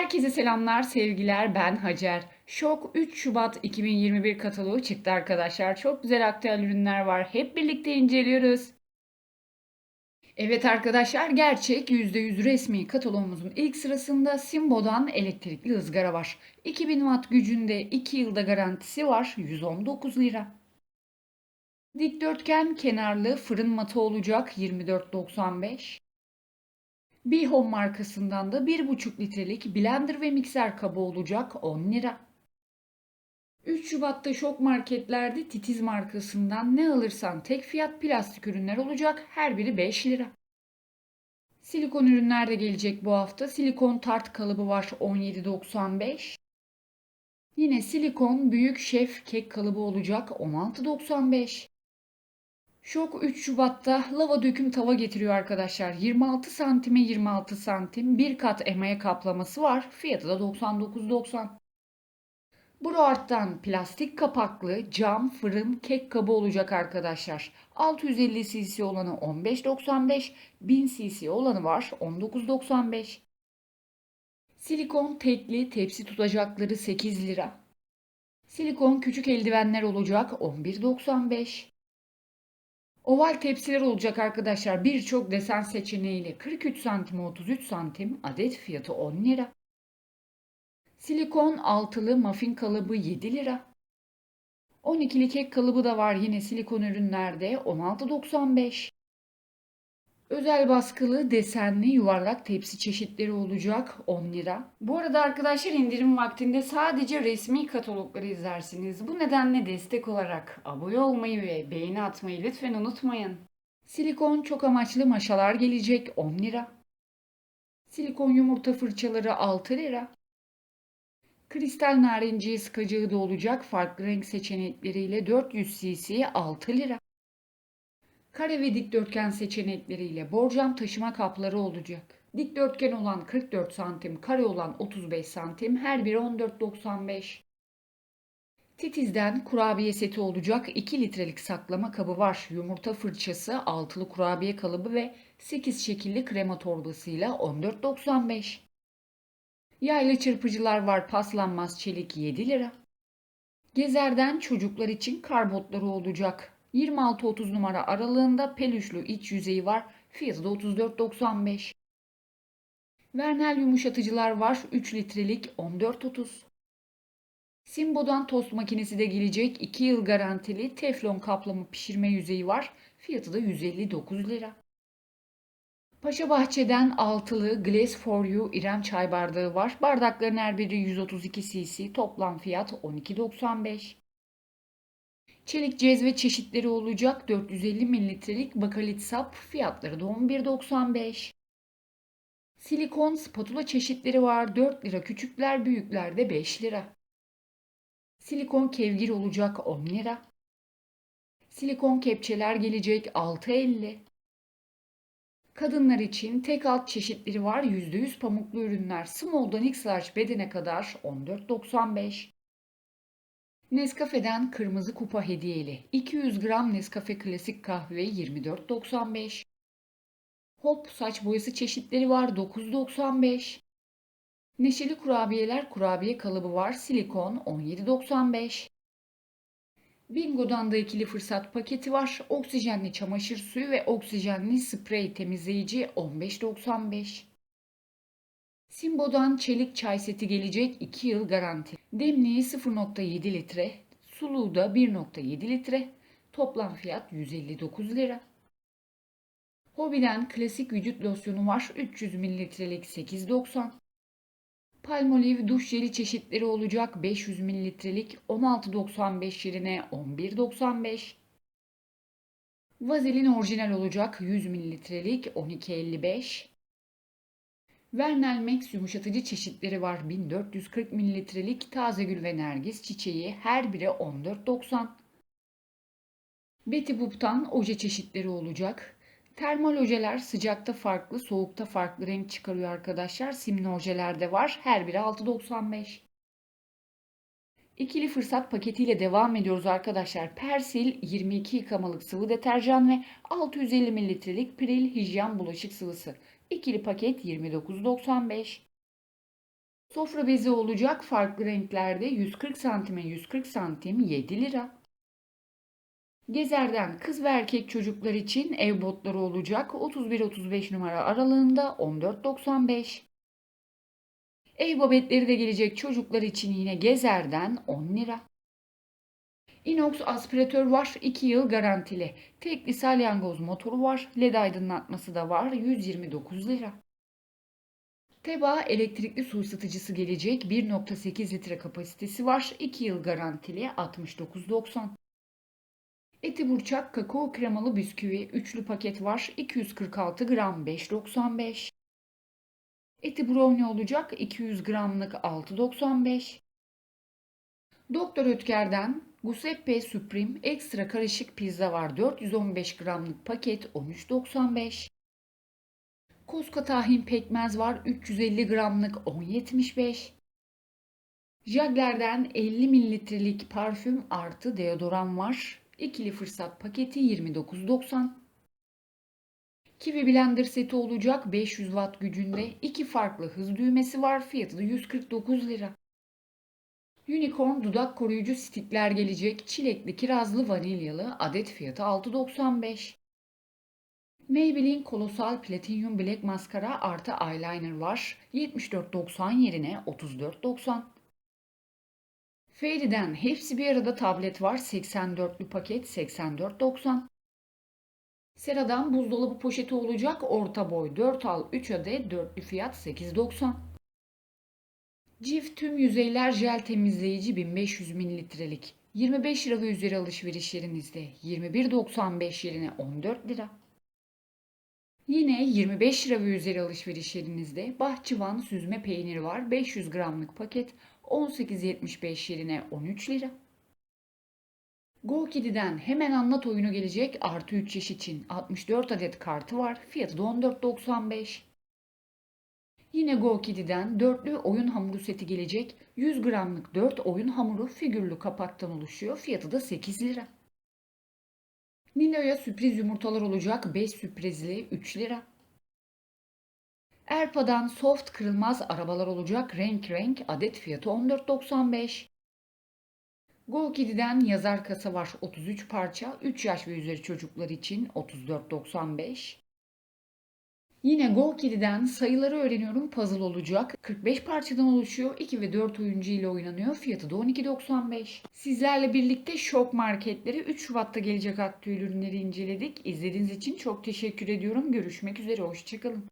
Herkese selamlar, sevgiler. Ben Hacer. Şok 3 Şubat 2021 kataloğu çıktı arkadaşlar. Çok güzel aktüel ürünler var. Hep birlikte inceliyoruz. Evet arkadaşlar gerçek %100 resmi kataloğumuzun ilk sırasında Simbo'dan elektrikli ızgara var. 2000 watt gücünde 2 yılda garantisi var 119 lira. Dikdörtgen kenarlı fırın matı olacak 24.95. Bihom markasından da 1,5 litrelik blender ve mikser kabı olacak 10 lira. 3 Şubat'ta şok marketlerde Titiz markasından ne alırsan tek fiyat plastik ürünler olacak her biri 5 lira. Silikon ürünler de gelecek bu hafta. Silikon tart kalıbı var 17.95. Yine silikon büyük şef kek kalıbı olacak 16.95. Şok 3 Şubat'ta lava döküm tava getiriyor arkadaşlar. 26 santime 26 santim bir kat emaye kaplaması var. Fiyatı da 99.90. Broart'tan plastik kapaklı cam fırın kek kabı olacak arkadaşlar. 650 cc olanı 15.95, 1000 cc olanı var 19.95. Silikon tekli tepsi tutacakları 8 lira. Silikon küçük eldivenler olacak 11.95. Oval tepsiler olacak arkadaşlar. Birçok desen seçeneğiyle 43 santim 33 santim adet fiyatı 10 lira. Silikon altılı muffin kalıbı 7 lira. 12'li kek kalıbı da var yine silikon ürünlerde 16.95. Özel baskılı desenli yuvarlak tepsi çeşitleri olacak 10 lira. Bu arada arkadaşlar indirim vaktinde sadece resmi katalogları izlersiniz. Bu nedenle destek olarak abone olmayı ve beğeni atmayı lütfen unutmayın. Silikon çok amaçlı maşalar gelecek 10 lira. Silikon yumurta fırçaları 6 lira. Kristal narenciye sıkacağı da olacak farklı renk seçenekleriyle 400 cc 6 lira. Kare ve dikdörtgen seçenekleriyle borcam taşıma kapları olacak. Dikdörtgen olan 44 santim, kare olan 35 santim, her biri 14.95. Titiz'den kurabiye seti olacak 2 litrelik saklama kabı var. Yumurta fırçası, altılı kurabiye kalıbı ve 8 şekilli krema torbasıyla 14.95. Yaylı çırpıcılar var paslanmaz çelik 7 lira. Gezer'den çocuklar için karbotları olacak. 26-30 numara aralığında pelüşlü iç yüzeyi var. Fiyatı da 34.95. Vernel yumuşatıcılar var. 3 litrelik 14.30. Simbo'dan tost makinesi de gelecek. 2 yıl garantili teflon kaplama pişirme yüzeyi var. Fiyatı da 159 lira. Paşa Bahçe'den altılı Glass for You İrem çay bardağı var. Bardakların her biri 132 cc. Toplam fiyat 12.95. Çelik cezve çeşitleri olacak 450 mililitrelik bakalit sap fiyatları da 11.95. Silikon spatula çeşitleri var 4 lira küçükler büyükler de 5 lira. Silikon kevgir olacak 10 lira. Silikon kepçeler gelecek 6.50. Kadınlar için tek alt çeşitleri var %100 pamuklu ürünler small'dan x large bedene kadar 14.95. Nescafe'den kırmızı kupa hediyeli 200 gram Nescafe klasik kahve 24.95. Hop saç boyası çeşitleri var 9.95. Neşeli kurabiyeler kurabiye kalıbı var silikon 17.95. Bingo'dan da ikili fırsat paketi var. Oksijenli çamaşır suyu ve oksijenli sprey temizleyici 15.95. Simbo'dan çelik çay seti gelecek 2 yıl garanti. Demliği 0.7 litre, suluğu da 1.7 litre. Toplam fiyat 159 lira. Hobiden klasik vücut losyonu var 300 mililitrelik 8.90. Palmolive duş jeli çeşitleri olacak 500 mililitrelik 16.95 yerine 11.95. Vazelin orijinal olacak 100 mililitrelik 12.55. Vernel Max yumuşatıcı çeşitleri var 1440 mililitrelik taze gül ve nergis çiçeği her biri 14.90. Betty Boop'tan oje çeşitleri olacak. Termal ojeler sıcakta farklı, soğukta farklı renk çıkarıyor arkadaşlar. Simli ojeler de var. Her biri 6.95. İkili fırsat paketiyle devam ediyoruz arkadaşlar. Persil 22 yıkamalık sıvı deterjan ve 650 mililitrelik Pril hijyen bulaşık sıvısı. İkili paket 29.95. Sofra bezi olacak farklı renklerde 140 santime 140 santim 7 lira. Gezer'den kız ve erkek çocuklar için ev botları olacak 31-35 numara aralığında 14.95. Ev babetleri de gelecek çocuklar için yine Gezer'den 10 lira. Inox aspiratör var 2 yıl garantili. Tekli salyangoz motoru var. LED aydınlatması da var 129 lira. Teba elektrikli su ısıtıcısı gelecek 1.8 litre kapasitesi var. 2 yıl garantili 69.90. Eti burçak kakao kremalı bisküvi üçlü paket var 246 gram 5.95. Eti brownie olacak 200 gramlık 6.95. Doktor Ötker'den Giuseppe Supreme ekstra karışık pizza var 415 gramlık paket 13.95. Koska tahin pekmez var 350 gramlık 10.75. Jagler'den 50 mililitrelik parfüm artı deodoran var. İkili fırsat paketi 29.90. Kiwi blender seti olacak 500 watt gücünde. iki farklı hız düğmesi var. Fiyatı da 149 lira. Unicorn dudak koruyucu stikler gelecek. Çilekli, kirazlı, vanilyalı. Adet fiyatı 6.95. Maybelline Kolosal Platinum Black Maskara artı eyeliner var. 74.90 yerine 34.90. Fairy'den hepsi bir arada tablet var. 84'lü paket 84.90. Sera'dan buzdolabı poşeti olacak. Orta boy 4 al 3 adet. Dörtlü fiyat 8.90. Cif tüm yüzeyler jel temizleyici 1500 mililitrelik. 25 lira üzeri alışveriş yerinizde 21.95 yerine 14 lira. Yine 25 lira ve üzeri alışveriş yerinizde bahçıvan süzme peyniri var. 500 gramlık paket 18.75 yerine 13 lira. GoKidi'den hemen anlat oyunu gelecek artı 3 yaş için 64 adet kartı var. Fiyatı da 14.95. Yine GoKidi'den dörtlü oyun hamuru seti gelecek. 100 gramlık 4 oyun hamuru figürlü kapaktan oluşuyor. Fiyatı da 8 lira. Nilo'ya sürpriz yumurtalar olacak 5 sürprizli 3 lira. Erpa'dan soft kırılmaz arabalar olacak renk renk adet fiyatı 14.95. GoKidi'den yazar kasa var 33 parça 3 yaş ve üzeri çocuklar için 34.95. Yine GoKidi'den sayıları öğreniyorum puzzle olacak. 45 parçadan oluşuyor. 2 ve 4 oyuncu ile oynanıyor. Fiyatı da 12.95. Sizlerle birlikte şok marketleri 3 Şubat'ta gelecek aktif ürünleri inceledik. İzlediğiniz için çok teşekkür ediyorum. Görüşmek üzere. Hoşçakalın.